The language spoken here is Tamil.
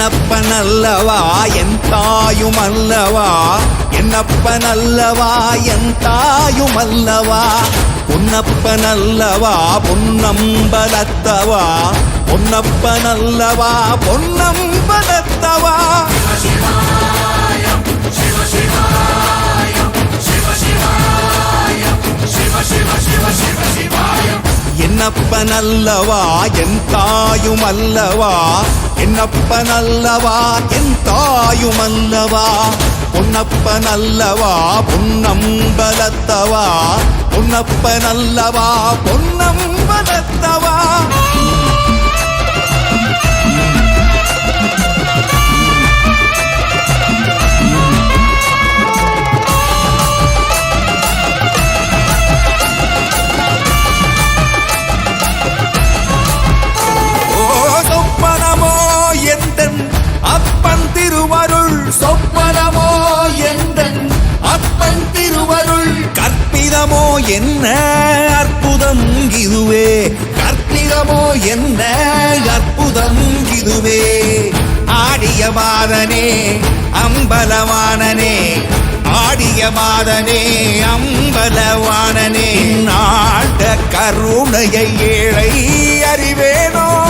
என்னப்பன் அல்லவா என் தாயும் அல்லவா? என்னப்பன் அல்லவா என் தாயும் அல்லவா? பொன்னப்பன் அல்லவா பொன்னம்பலத்தவா? பொன்னப்பன் அல்லவா பொன்னம்பலத்தவா? சிவா அல்லவா என் தாயும் அல்லவா? என்னப்பன் அல்லவா என் தாயும் அல்லவா? பொன்னப்பன் அல்லவா பொன்னம்பலத்தவா? பொன்னப்பன் அல்லவா பொன்னம்பலத்தவா? சொப்பனமோ எந்தன் அப்பன் திருவருள். கற்பிதமோ என்ன அற்புதம் இதுவே? கற்பிதமோ என்ன அற்புதம் இதுவே? ஆடிய மாதனே அம்பலவானனே. ஆடிய மாதனே அம்பலவானனே. நாட்ட கருணையை ஏழை அறிவேனோ?